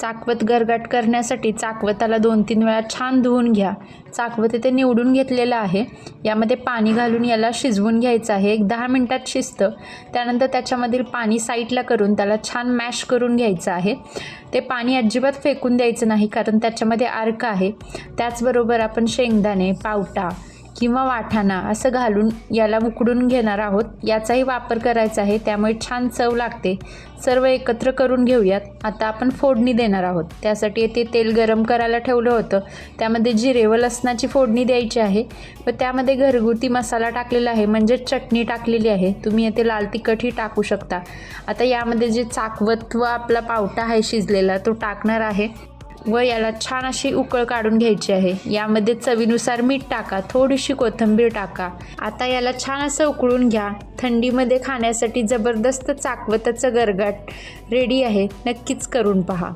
चाकवत गरगाट करण्यासाठी चाकवताला दोन तीन वेळा छान धुवून घ्या. चाकवत इथे निवडून घेतलेलं आहे. यामध्ये पाणी घालून याला शिजवून घ्यायचं आहे. एक दहा मिनटात शिजतं. त्यानंतर त्याच्यामधील पाणी साईडला करून त्याला छान मॅश करून घ्यायचं आहे. ते पाणी अजिबात फेकून द्यायचं नाही कारण त्याच्यामध्ये अर्क आहे. त्याचबरोबर आपण शेंगदाणे पावटा किंवा वाठाणा असं घालून याला उकडून घेणार आहोत. याचाही वापर करायचा आहे. त्यामुळे छान चव लागते. सर्व एकत्र करून घेऊयात. आता आपण फोडणी देणार आहोत. त्यासाठी येथे तेल गरम करायला ठेवलं होतं. त्यामध्ये जिरे व लसणाची फोडणी द्यायची आहे. व त्यामध्ये घरगुती मसाला टाकलेला आहे. म्हणजे चटणी टाकलेली आहे. तुम्ही येथे लाल तिखटही टाकू शकता. आता यामध्ये जे चाकवत व आपला पावटा आहे शिजलेला तो टाकणार आहे. व याला छान अशी उकळ काढून घ्यायची आहे. यामध्ये चवीनुसार मीठ टाका थोडीशी कोथिंबीर टाका. आता याला छान असं उकळून घ्या. थंडीमध्ये खाण्यासाठी जबरदस्त चाकवताचं गरगाट रेडी आहे. नक्कीच करून पहा.